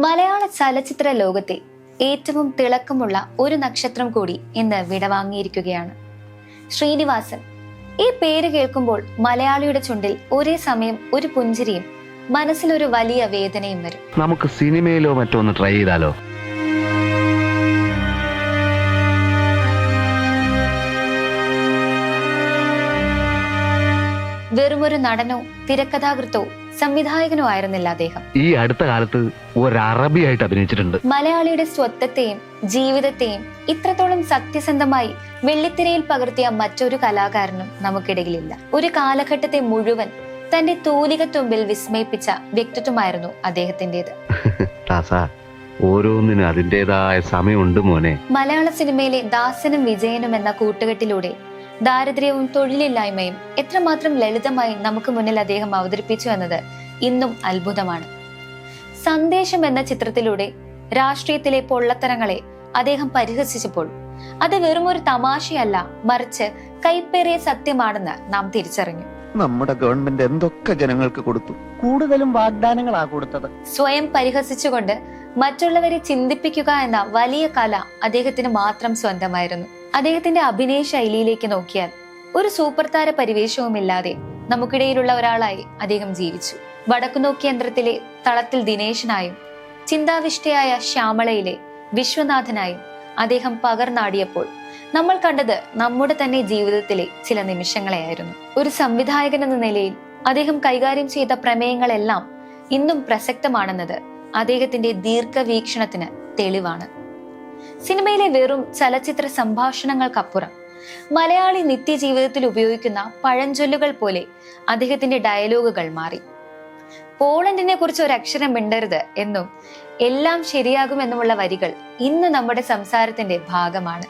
മലയാള ചലച്ചിത്ര ലോകത്തെ ഏറ്റവും തിളക്കമുള്ള ഒരു നക്ഷത്രം കൂടി ഇന്ന് വിടവാങ്ങിയിരിക്കുകയാണ്. ശ്രീനിവാസൻ. ഈ പേര് കേൾക്കുമ്പോൾ മലയാളിയുടെ ചുണ്ടിൽ ഒരേ സമയം ഒരു പുഞ്ചിരിയും മനസ്സിലൊരു വലിയ വേദനയും വരും. നമുക്ക് സിനിമയിലോ മറ്റോ ഒന്ന് ട്രൈ ചെയ്താലോ? വെറുമൊരു നടനോ തിരക്കഥാകൃത്തോ സംവിധായകനോ ആയിരുന്നില്ല അദ്ദേഹം. ഈ അടുത്ത കാലത്ത് ഒരു അറബിയായിട്ട് അഭിനയിച്ചിട്ടുണ്ട്. മലയാളിയുടെ സ്വത്വത്തെയും ജീവിതത്തെയും ഇത്രത്തോളം സത്യസന്ധമായി വെള്ളിത്തിരയിൽ പകർത്തിയ മറ്റൊരു കലാകാരനും നമുക്കിടയിലില്ല. ഒരു കാലഘട്ടത്തെ മുഴുവൻ തന്റെ തൂലികത്തുമ്പിൽ വിസ്മയിപ്പിച്ച വ്യക്തിത്വമായിരുന്നു അദ്ദേഹത്തിന്റേത് ദാസ ഓരോന്നിനും അതിന്റെതായ സമയമുണ്ട് മോനെ. മലയാള സിനിമയിലെ ദാസനും വിജയനും എന്ന കൂട്ടുകെട്ടിലൂടെ ദാരിദ്ര്യവും തൊഴിലില്ലായ്മയും എത്രമാത്രം ലളിതമായി നമുക്ക് മുന്നിൽ അദ്ദേഹം അവതരിപ്പിച്ചു എന്നത് ഇന്നും അത്ഭുതമാണ്. സന്ദേശം എന്ന ചിത്രത്തിലൂടെ രാഷ്ട്രീയത്തിലെ പൊള്ളത്തരങ്ങളെ അദ്ദേഹം പരിഹസിച്ചപ്പോൾ അത് വെറും ഒരു തമാശയല്ല മറിച്ച് കൈപ്പേറിയ സത്യമാണെന്ന് നാം തിരിച്ചറിഞ്ഞു. നമ്മുടെ ഗവൺമെന്റ് എന്തൊക്കെ ജനങ്ങൾക്ക് കൊടുത്തു? കൂടുതലും വാഗ്ദാനങ്ങളാ കൊടുത്തത്. സ്വയം പരിഹസിച്ചുകൊണ്ട് മറ്റുള്ളവരെ ചിന്തിപ്പിക്കുക എന്ന വലിയ കല അദ്ദേഹത്തിന് മാത്രം സ്വന്തമായിരുന്നു. അദ്ദേഹത്തിന്റെ അഭിനയ ശൈലിയിലേക്ക് നോക്കിയാൽ ഒരു സൂപ്പർ താര പരിവേഷവുമില്ലാതെ നമുക്കിടയിലുള്ള ഒരാളായി അദ്ദേഹം ജീവിച്ചു. വടക്കുനോക്കി യന്ത്രത്തിലെ തളത്തിൽ ദിനേശനായും ചിന്താവിഷ്ടയായ ശ്യാമളയിലെ വിശ്വനാഥനായും അദ്ദേഹം പകർന്നാടിയപ്പോൾ നമ്മൾ കണ്ടത് നമ്മുടെ തന്നെ ജീവിതത്തിലെ ചില നിമിഷങ്ങളെയായിരുന്നു. ഒരു സംവിധായകൻ എന്ന നിലയിൽ അദ്ദേഹം കൈകാര്യം ചെയ്ത പ്രമേയങ്ങളെല്ലാം ഇന്നും പ്രസക്തമാണെന്നത് അദ്ദേഹത്തിന്റെ ദീർഘവീക്ഷണത്തിന് തെളിവാണ്. സിനിമയിലെ വെറും ചലച്ചിത്ര സംഭാഷണങ്ങൾക്കപ്പുറം മലയാളി നിത്യജീവിതത്തിൽ ഉപയോഗിക്കുന്ന പഴഞ്ചൊല്ലുകൾ പോലെ അദ്ദേഹത്തിന്റെ ഡയലോഗുകൾ മാറി. പോളണ്ടിനെ കുറിച്ച് ഒരു അക്ഷരം മിണ്ടരുത് എന്നും എല്ലാം ശരിയാകും എന്നുമുള്ള വരികൾ ഇന്ന് നമ്മുടെ സംസാരത്തിന്റെ ഭാഗമാണ്.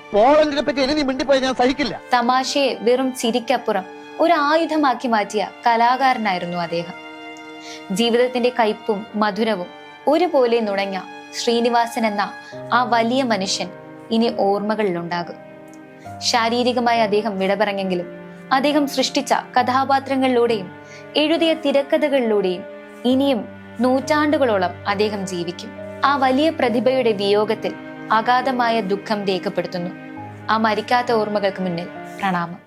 തമാശയെ വെറും ചിരിക്കപ്പുറം ഒരു ആയുധമാക്കി മാറ്റിയ കലാകാരനായിരുന്നു അദ്ദേഹം. ജീവിതത്തിന്റെ കയ്പും മധുരവും ഒരുപോലെ നുണഞ്ഞ ശ്രീനിവാസൻ എന്ന ആ വലിയ മനുഷ്യൻ ഇനി ഓർമ്മകളിലുണ്ടാകും. ശാരീരികമായി അദ്ദേഹം വിടപറഞ്ഞെങ്കിലും അദ്ദേഹം സൃഷ്ടിച്ച കഥാപാത്രങ്ങളിലൂടെയും എഴുതിയ തിരക്കഥകളിലൂടെയും ഇനിയും നൂറ്റാണ്ടുകളോളം അദ്ദേഹം ജീവിക്കും. ആ വലിയ പ്രതിഭയുടെ വിയോഗത്തിൽ അഗാധമായ ദുഃഖം രേഖപ്പെടുത്തുന്നു. ആ മരിക്കാത്ത ഓർമ്മകൾക്ക് മുന്നിൽ പ്രണാമം.